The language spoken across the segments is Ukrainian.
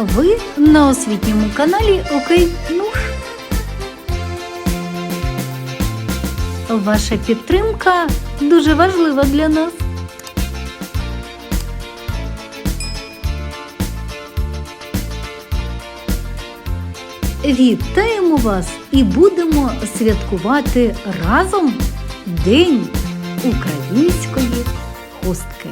Ви на освітньому каналі Окей Нуш. Ваша підтримка дуже важлива для нас. Вітаємо вас і будемо святкувати разом День української хустки.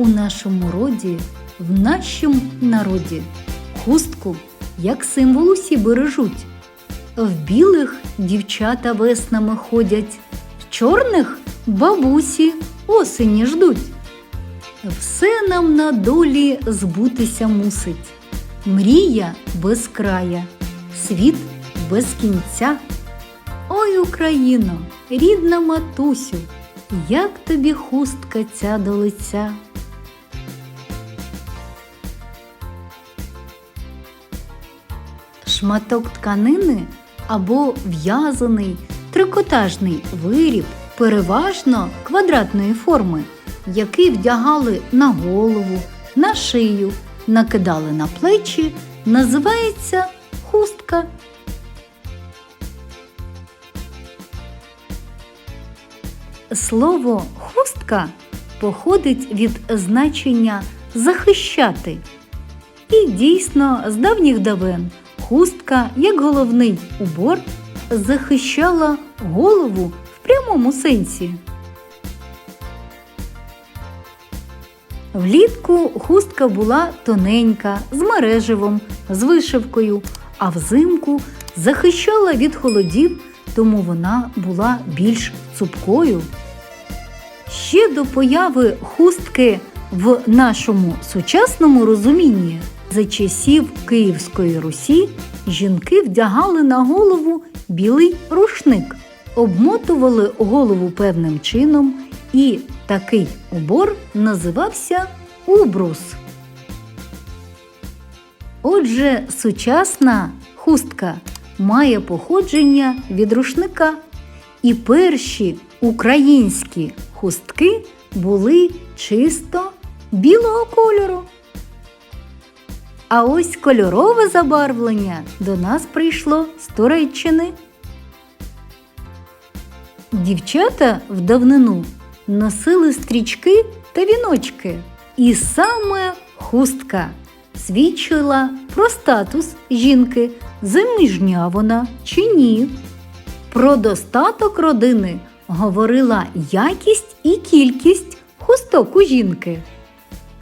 У нашому роді, в нашому народі, хустку як символ усі бережуть. В білих дівчата веснами ходять, в чорних бабусі осені ждуть. Все нам на долі збутися мусить. Мрія без края, світ без кінця. Ой, Україно, рідна матусю, як тобі хустка ця до лиця. Шматок тканини або в'язаний трикотажний виріб, переважно квадратної форми, який вдягали на голову, на шию, накидали на плечі, називається хустка. Слово хустка походить від значення захищати. І дійсно, з давніх давен хустка, як головний убор, захищала голову в прямому сенсі. Влітку хустка була тоненька, з мереживом, з вишивкою, а взимку захищала від холодів, тому вона була більш цупкою. Ще до появи хустки в нашому сучасному розумінні за часів Київської Русі жінки вдягали на голову білий рушник, обмотували голову певним чином, і такий убор називався убрус. Отже, сучасна хустка має походження від рушника, і перші українські хустки були чисто білого кольору. А ось кольорове забарвлення до нас прийшло з Туреччини. Дівчата в давнину носили стрічки та віночки, і саме хустка свідчила про статус жінки, заміжня вона чи ні. Про достаток родини говорила якість і кількість хусток у жінки.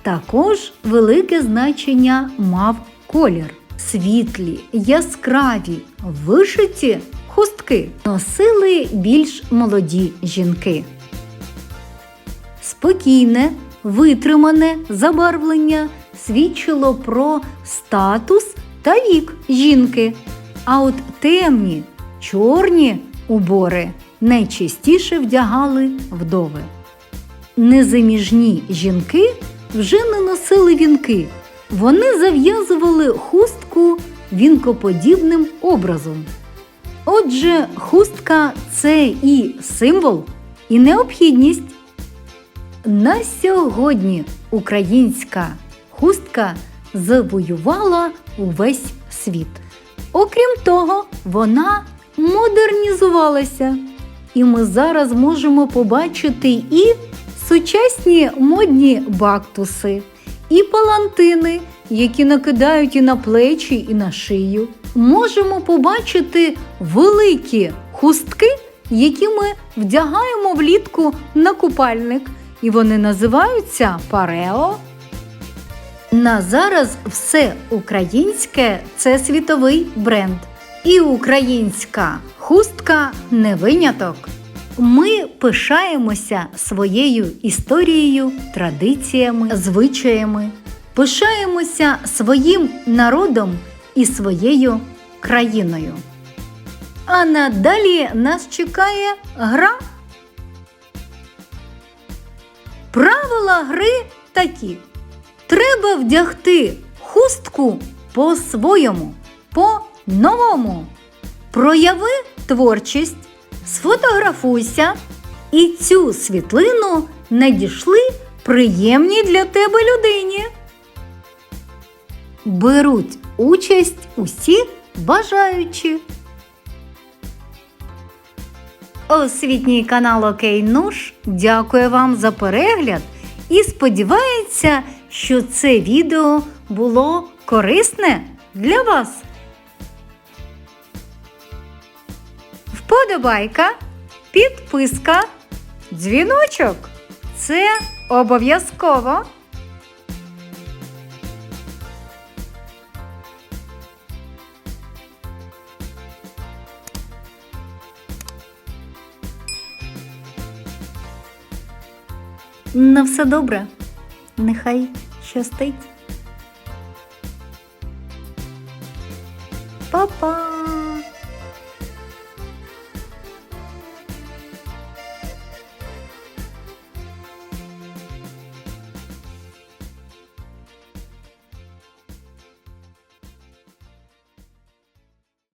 Також велике значення мав колір. Світлі, яскраві, вишиті хустки носили більш молоді жінки. Спокійне, витримане забарвлення свідчило про статус та вік жінки. А от темні, чорні убори найчастіше вдягали вдови. Незаміжні жінки вже не носили вінки. Вони зав'язували хустку вінкоподібним образом. Отже, хустка це і символ, і необхідність. На сьогодні українська хустка завоювала увесь світ. Окрім того, вона модернізувалася. І ми зараз можемо побачити і сучасні модні бактуси, і палантини, які накидають і на плечі, і на шию. Можемо побачити великі хустки, які ми вдягаємо влітку на купальник, і вони називаються парео. На зараз все українське це світовий бренд. І українська хустка не виняток. Ми пишаємося своєю історією, традиціями, звичаями, пишаємося своїм народом і своєю країною. А надалі нас чекає гра. Правила гри такі: треба вдягти хустку по-своєму, по новому. Прояви творчість, сфотографуйся, і цю світлину надішли приємній для тебе людині. Беруть участь усі бажаючі. Освітній канал Окей Нуш дякує вам за перегляд і сподівається, що це відео було корисне для вас. Вподобайка, підписка, дзвіночок. Це обов'язково. На все добре. Нехай щастить. Па-па!